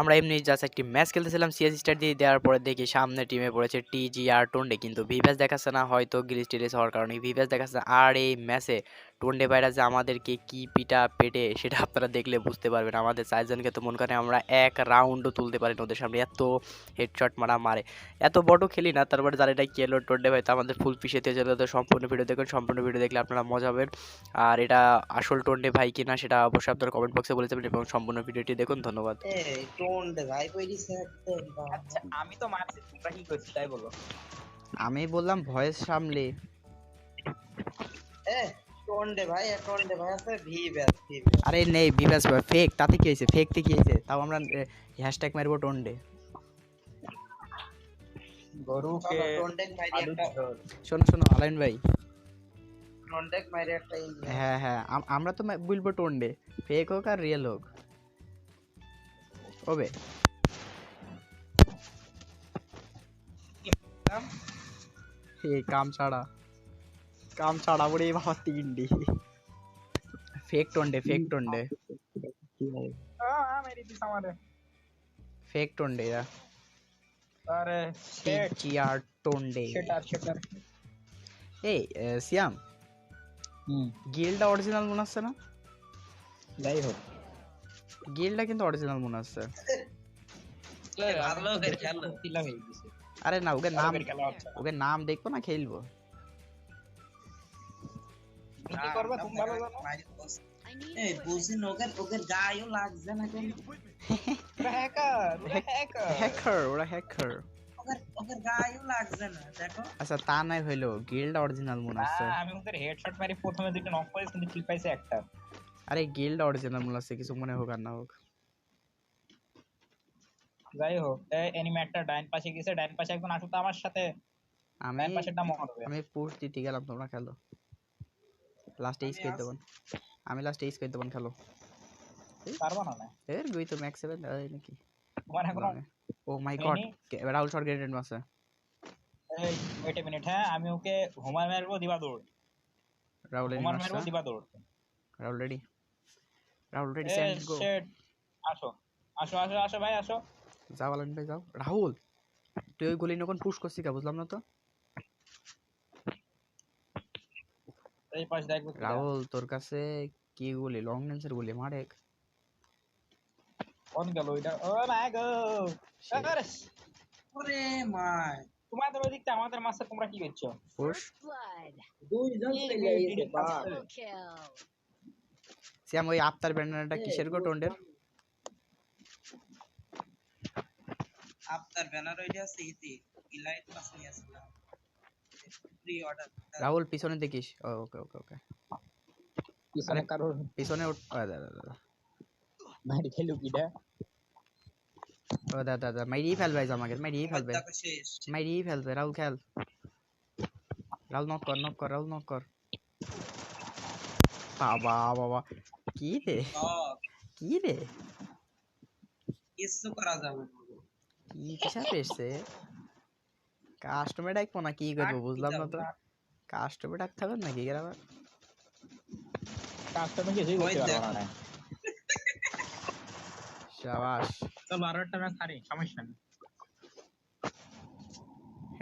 আমরা এমনি জাস্ট একটি ম্যাচ খেলতেছিলাম সিএস স্টার দিয়ে দেওয়ার পরে দেখি সামনে টিমে পড়েছে টিজিআর টোন্ডে কিন্তু ভিভ্যাস দেখাচ্ছে না, হয়তো গ্রিস টিলিস হওয়ার কারণে ভিভ্যাস দেখাচ্ছে। আর এই ম্যাচে টোন্ডে ভাইরা যে আমাদেরকে কি পিটা পেটে সেটা আপনারা দেখলে বুঝতে পারবেন। আমাদের চারজনকে তো মনে করেন আমরা এক রাউন্ডও তুলতে পারি না ওদের সামনে। এত হেডশট মারা মারে। এত বড় খেলি না তারপরে যারা এটা কেলো টোন্ডে ভাই তো আমাদের ফুল পিসেতে চলে তো সম্পূর্ণ ভিডিও দেখুন সম্পূর্ণ ভিডিও দেখলে আপনারা মজা পাবেন। আর এটা আসল টোন্ডে ভাই কিনা সেটা অবশ্যই আপনারা কমেন্ট বক্সে বলে যাবেন এবং সম্পূর্ণ ভিডিওটি দেখুন। ধন্যবাদ। এই টোন্ড ভাই কই দিছে একদম বাবা। আচ্ছা আমি তো মারছি তোমরা কি করছিস তাই বলো। আমি বললাম ভয়েস সামলে। এ টোন্ডে ভাই এ টোন্ডে ভাই আছে ভি ব্যাস ভি ব্যাস আরে নেই বিভাস ফেক তাতে কি হয়েছে? ফেক থেকে কি হয়েছে? তাও আমরা হ্যাশট্যাগ মারবো টোন্ডে গরুকে টোন্ডে মাইরি আলু একটা ঝোল। শোনো শোনো আলাইন ভাই। টোন্ডে মাইরি একটা ই হ্যাঁ হ্যাঁ আম- আমরা তো মা- বলব টোন্ডে ফেক হোক আর রিয়েল হোক। ওবে হে কাম ছাড়া। কাম ছাড়া বলে বাবা তিনডি ফেক টোন্ডে ফেক টোন্ডে আহ, আহ, মেরে দিস আমারে। ফেক টোন্ডে এরা আরে shit, টিআর টোন্ডে সেটার, সেটার। এই আহ, সিয়াম হুম, গিলটা অরিজিনাল মনে হচ্ছে না যাই হোক। গিলটা কিন্তু অরিজিনাল মনে হচ্ছে ভালো করে খেলো তিলা হয়ে গেছে। আরে না ওকে নাম ভালো করে খেলা হচ্ছে না। ওকে নাম দেখব না খেলব তুমি কি করবে? তুমি ভালো জানো? এই বুঝিন ওকে ওকে গায়ও লাগছে না কেন? হ্যাকার হ্যাকার হ্যাকার ওরা হ্যাকার ওকে ওকে গায়ও লাগছে না দেখো। আচ্ছা তা নাই হইল গিল্ডটা অরিজিনাল মনে হচ্ছে আমি ওদের হেডশট মারি প্রথমে দুটো নক করেছি কিন্তু কিল পাইছে একটা। আরে গিল্ডটা অরিজিনাল মনে হচ্ছে কিছু মনে হোক আর না হোক। যাই হোক এনিমেটটা ডাইন পাশে গেছে ডাইন পাশে একজন আসুক আমার সাথে। আমি ডাইন পাশেরটা মরবে। আমি পুশ দিতে গেলাম তোমরা খেলো। লাস্ট এইস করে দেবন আমি লাস্ট এইস করে দেবন খেলো। পারব না এর গুই তো ম্যাক্স সেভেন এই নাকি? ও my god Rahul short graded মাসে এই ওয়েট এ মিনিট হ্যাঁ আমি ওকে হুমার মারবো দিবা দৌড়। রাহুল হুমার মারছে মারবো দিবা দৌড়। Rahul ready Rahul ready send go আসো। আসো আসো আসো ভাই আসো। যাও আলান ভাই যাও। রাহুল তুই ওই গুলি নখন পুশ করছিস কা বুঝলাম না তো? এই পাশ দেখব রাহুল তোর কাছে কি গুলি? লং রেঞ্জের গুলি মারে। কোন গেল ওইটা? ও মাই গো! আরে ওরে মাই। তোমাদের ওইদিকটা আমাদের মাসে তোমরা কি করছ? পুশ। Blood. দুইজন চলে আইছে বাপ ওই আফতার ব্যানারটা কিসের গো টোন্ডের আপনার ব্যানার ওইটা আছে ইতি। ইলাইট পাস নিয়ে আসলাম প্রি অর্ডার রাহুল পিছনে দেখিস ওকে ওকে ওকে। পিছনে কারোর পিছনে দাদা দাদা। মারি খেলু কিটা ও দাদা দাদা মাইরি ফেলবে আজ আমাকে মাইরি ফেলবে। দেখো শেষ মাইরি ফেলবে রাহুল খেল। রাহুল নক কর নক কর রাহুল নক কর। বাবা বাবা কি রে? কি রে? কিছু করা যাবে। কি কিসা পেয়েছে কাস্টমার ডাকবো না কি করব বুঝলাম না তো। কাস্টমার ডাকতে হবে নাকি গ্রামে? কাস্টমার কিছুই করতে পারব না সাবাস। তো বারোটা ম্যাচ হারি সমস্যা নেই।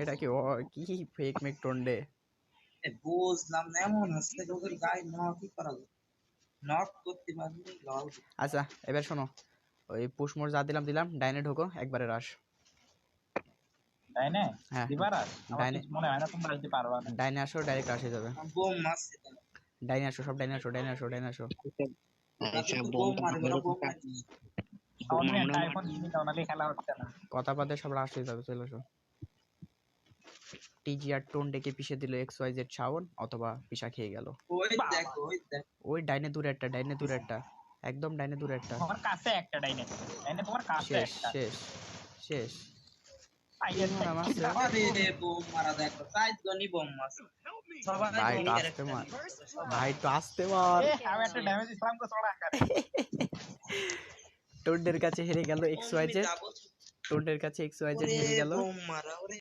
এটা কি ও কি ফেক মেক টন্ডে এ বুঝলাম না এমন হচ্ছে যে ওদের গায়ে নকই করা যাবে নক করতে লল আচ্ছা এবার শোনো ওই পুশ মোড় যা দিলাম দিলাম ডাইনে ঢোকো একবারে রাস হ্যাঁ। ডাইনে- মনে হয় না তোমরা আসতে পারবা না ডাইনে আসো ডাইরেক্ট রাস যাবে। বোম মারছে ডাইনে আসো সব ডাইনে আসো ডাইনে আসো ডাইনে আসো বোম মারবে না, বোম মারবে সাউন্ড নিয়ে একটা আইফোন কিনে দাও নাহলে খেলা হচ্ছে না। কথা বাদে সব যাবে চলে আসো টিজি আর টোন ডেকে পিছিয়ে দিল এক্স ওয়াই জেড শাওন অথবা পিসা খেয়ে গেল। ওই দেখো ওই দেখো। ওই ডাইনে দূরে একটা ডাইনে দূরে একটা। একদম ডাইনে দূরে একটা। তোমার কাছে একটা ডাইনে। ডাইনে তোমার কাছে শেষ একটা। শেষ শেষ। ভাই, তো আসতে মার। নিয়ে। ভাই তো আসতে মার এ, আমি একটা ড্যামেজ দিলাম তো চড়া আকারে টোন্ডের কাছে হেরে গেল এক্স ওয়াই জেড টোন্ডের কাছে এক্স ওয়াই জেড হেরে গেল